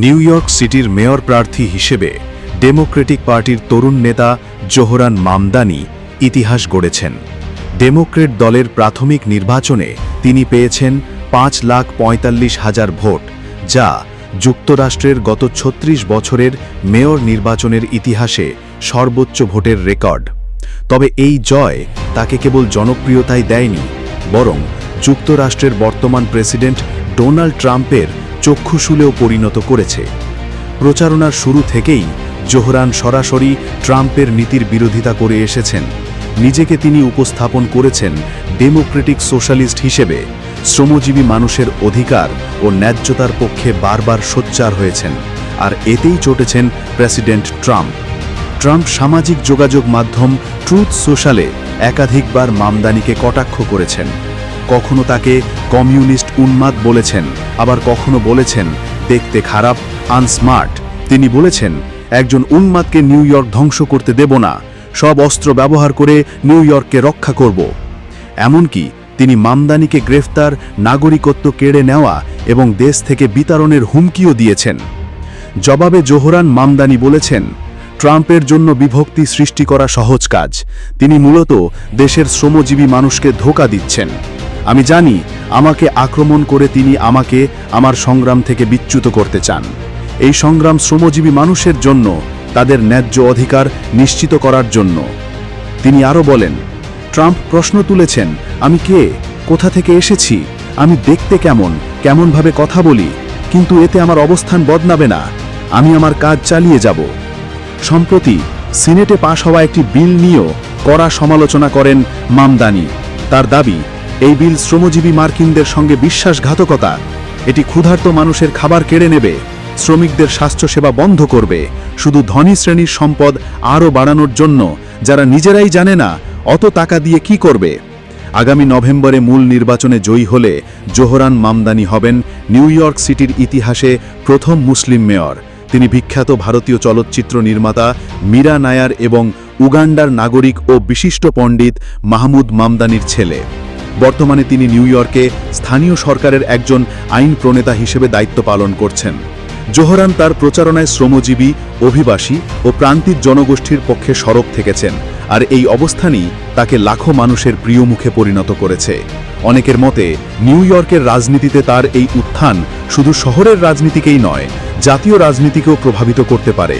New York সিটির mayor প্রার্থী হিসেবে ডেমোক্রেটিক পার্টির তরুণ নেতা জোহরান মামদানি ইতিহাস গড়েছেন। ডেমোক্রেট দলের প্রাথমিক নির্বাচনে তিনি পেয়েছেন পাঁচ লাখ পঁয়তাল্লিশ হাজার ভোট, যা যুক্তরাষ্ট্রের গত ছত্রিশ বছরের মেয়র নির্বাচনের ইতিহাসে সর্বোচ্চ ভোটের রেকর্ড। তবে এই জয় তাকে কেবল জনপ্রিয়তাই দেয়নি, বরং যুক্তরাষ্ট্রের বর্তমান প্রেসিডেন্ট ডোনাল্ড ট্রাম্পের চক্ষুশূলেও পরিণত করেছে। প্রচারণার শুরু থেকেই জোহরান সরাসরি ট্রাম্পের নীতির বিরোধিতা করে এসেছেন। নিজেকে তিনি উপস্থাপন করেছেন ডেমোক্রেটিক সোশ্যালিস্ট হিসেবে। শ্রমজীবী মানুষের অধিকার ও ন্যায্যতার পক্ষে বারবার সোচ্চার হয়েছেন। আর এতেই চটেছেন প্রেসিডেন্ট ট্রাম্প। ট্রাম্প সামাজিক যোগাযোগ মাধ্যম ট্রুথ সোশ্যালে একাধিকবার মামদানিকে কটাক্ষ করেছেন। কখনো তাকে কমিউনিস্ট উন্মাদ বলেছেন, আবার কখনো বলেছেন, দেখতে খারাপ, আনস্মার্ট। তিনি বলেছেন, একজন উন্মাদকে নিউ ইয়র্ক ধ্বংস করতে দেব না, সব অস্ত্র ব্যবহার করে নিউ ইয়র্ককে রক্ষা করব। এমনকি তিনি মামদানিকে গ্রেফতার, নাগরিকত্ব কেড়ে নেওয়া এবং দেশ থেকে বিতরণের হুমকিও দিয়েছেন। জবাবে জোহরান মামদানি বলেছেন, ট্রাম্পের জন্য বিভক্তি সৃষ্টি করা সহজ কাজ। তিনি মূলত দেশের শ্রমজীবী মানুষকে ধোকা দিচ্ছেন। আমি জানি আমাকে আক্রমণ করে তিনি আমাকে আমার সংগ্রাম থেকে বিচ্যুত করতে চান। এই সংগ্রাম শ্রমজীবী মানুষের জন্য, তাদের ন্যায্য অধিকার নিশ্চিত করার জন্য। তিনি আরও বলেন, ট্রাম্প প্রশ্ন তুলেছেন, আমি কে? কোথা থেকে এসেছি? আমি দেখতে কেমন? কেমনভাবে কথা বলি? কিন্তু এতে আমার অবস্থান বদনাবে না। আমি আমার কাজ চালিয়ে যাব। সম্প্রতি সিনেটে পাশ হওয়া একটি বিল নিয়েও কড়া সমালোচনা করেন মামদানি। তার দাবি এই বিল শ্রমজীবী মার্কিনদের সঙ্গে বিশ্বাসঘাতকতা। এটি ক্ষুধার্ত মানুষের খাবার কেড়ে নেবে, শ্রমিকদের স্বাস্থ্যসেবা বন্ধ করবে, শুধু ধনী শ্রেণির সম্পদ আরও বাড়ানোর জন্য, যারা নিজেরাই জানে না, অত টাকা দিয়ে কি করবে। আগামী নভেম্বরে মূল নির্বাচনে জয়ী হলে জোহরান মামদানি হবেন নিউ ইয়র্ক সিটির ইতিহাসে প্রথম মুসলিম মেয়র। তিনি বিখ্যাত ভারতীয় চলচ্চিত্র নির্মাতা মীরা নায়ার এবং উগান্ডার নাগরিক ও বিশিষ্ট পণ্ডিত মাহমুদ মামদানির ছেলে। বর্তমানে তিনি নিউ ইয়র্কে স্থানীয় সরকারের একজন আইন প্রণেতা হিসেবে দায়িত্ব পালন করছেন। জোহরান তার প্রচারণায় শ্রমজীবী, অভিবাসী ও প্রান্তিক জনগোষ্ঠীর পক্ষে সরব থেকেছেন আর এই অবস্থানই তাকে লাখো মানুষের প্রিয় মুখে পরিণত করেছে। অনেকের মতে, নিউ ইয়র্কের রাজনীতিতে তার এই উত্থান শুধু শহরের রাজনীতিকেই নয়, জাতীয় রাজনীতিকেও প্রভাবিত করতে পারে।